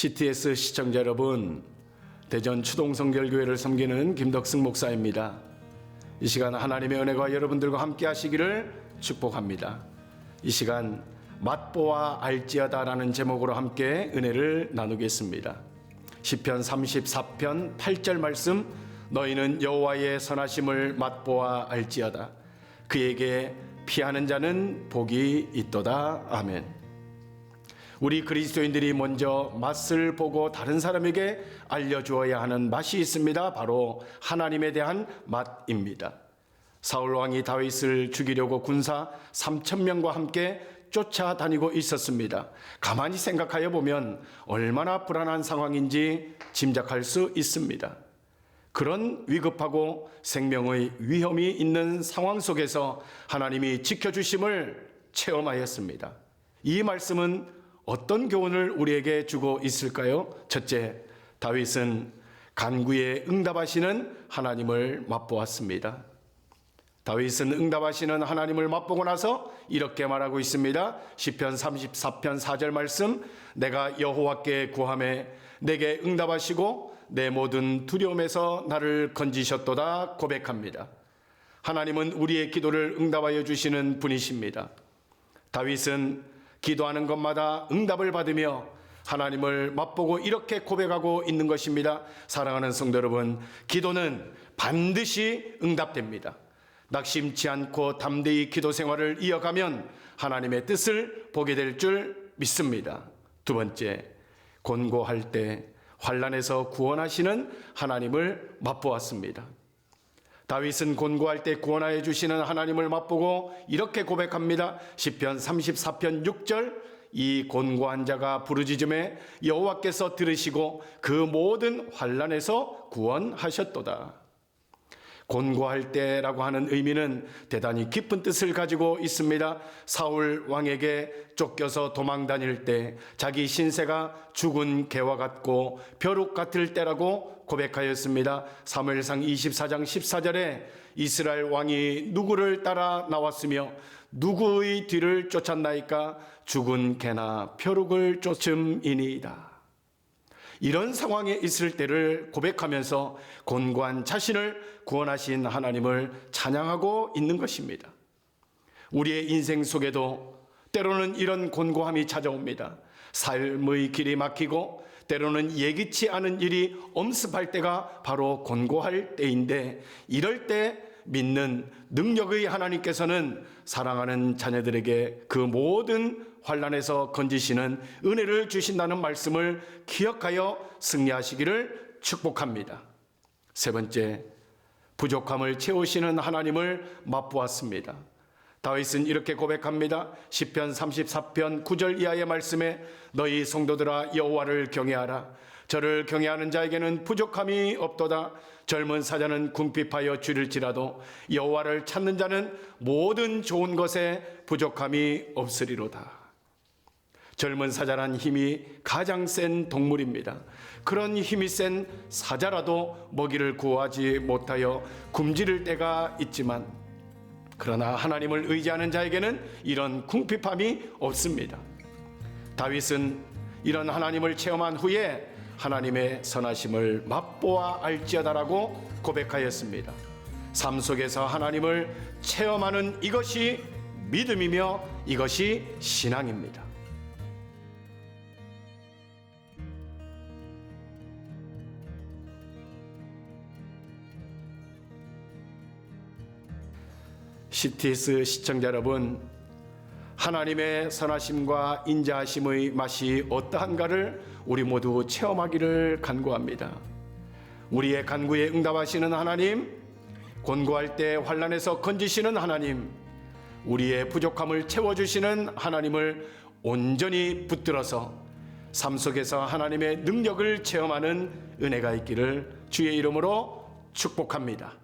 CTS 시청자 여러분, 대전 추동성결교회를 섬기는 김덕승 목사입니다. 이 시간 하나님의 은혜가 여러분들과 함께 하시기를 축복합니다. 이 시간 맛보아 알지어다라는 제목으로 함께 은혜를 나누겠습니다. 시편 34편 8절 말씀 너희는 여호와의 선하심을 맛보아 알지어다. 그에게 피하는 자는 복이 있도다. 아멘. 우리 그리스도인들이 먼저 맛을 보고 다른 사람에게 알려주어야 하는 맛이 있습니다. 바로 하나님에 대한 맛입니다. 사울 왕이 다윗을 죽이려고 군사 3천 명과 함께 쫓아다니고 있었습니다. 가만히 생각하여 보면 얼마나 불안한 상황인지 짐작할 수 있습니다. 그런 위급하고 생명의 위험이 있는 상황 속에서 하나님이 지켜주심을 체험하였습니다. 이 말씀은 어떤 교훈을 우리에게 주고 있을까요? 첫째, 다윗은 간구에 응답하시는 하나님을 맛보았습니다. 다윗은 응답하시는 하나님을 맛보고 나서 이렇게 말하고 있습니다. 시편 34편 4절 말씀 내가 여호와께 구함에 내게 응답하시고 내 모든 두려움에서 나를 건지셨도다 고백합니다. 하나님은 우리의 기도를 응답하여 주시는 분이십니다. 다윗은 기도하는 것마다 응답을 받으며 하나님을 맛보고 이렇게 고백하고 있는 것입니다. 사랑하는 성도 여러분, 기도는 반드시 응답됩니다. 낙심치 않고 담대히 기도 생활을 이어가면 하나님의 뜻을 보게 될 줄 믿습니다. 두 번째, 곤고할 때 환란에서 구원하시는 하나님을 맛보았습니다. 다윗은 곤고할 때 구원하여 주시는 하나님을 맛보고 이렇게 고백합니다. 시편 34편 6절 이 곤고한 자가 부르짖음에 여호와께서 들으시고 그 모든 환란에서 구원하셨도다. 곤고할 때라고 하는 의미는 대단히 깊은 뜻을 가지고 있습니다. 사울 왕에게 쫓겨서 도망 다닐 때 자기 신세가 죽은 개와 같고 벼룩 같을 때라고 고백하였습니다. 사무엘상 24장 14절에 이스라엘 왕이 누구를 따라 나왔으며 누구의 뒤를 쫓았나이까 죽은 개나 벼룩을 쫓음이니이다. 이런 상황에 있을 때를 고백하면서 곤고한 자신을 구원하신 하나님을 찬양하고 있는 것입니다. 우리의 인생 속에도 때로는 이런 곤고함이 찾아옵니다. 삶의 길이 막히고 때로는 예기치 않은 일이 엄습할 때가 바로 곤고할 때인데 이럴 때 믿는 능력의 하나님께서는 사랑하는 자녀들에게 그 모든 환란에서 건지시는 은혜를 주신다는 말씀을 기억하여 승리하시기를 축복합니다. 세 번째, 부족함을 채우시는 하나님을 맛보았습니다. 다윗은 이렇게 고백합니다. 시편 34편 9절 이하의 말씀에 너희 성도들아 여호와를 경외하라. 저를 경외하는 자에게는 부족함이 없도다. 젊은 사자는 궁핍하여 줄일지라도 여호와를 찾는 자는 모든 좋은 것에 부족함이 없으리로다. 젊은 사자란 힘이 가장 센 동물입니다. 그런 힘이 센 사자라도 먹이를 구하지 못하여 굶주릴 때가 있지만 그러나 하나님을 의지하는 자에게는 이런 궁핍함이 없습니다. 다윗은 이런 하나님을 체험한 후에 하나님의 선하심을 맛보아 알지어다라고 고백하였습니다. 삶 속에서 하나님을 체험하는 이것이 믿음이며 이것이 신앙입니다. CTS 시청자 여러분, 하나님의 선하심과 인자하심의 맛이 어떠한가를 우리 모두 체험하기를 간구합니다. 우리의 간구에 응답하시는 하나님, 곤고할 때 환란에서 건지시는 하나님, 우리의 부족함을 채워주시는 하나님을 온전히 붙들어서 삶 속에서 하나님의 능력을 체험하는 은혜가 있기를 주의 이름으로 축복합니다.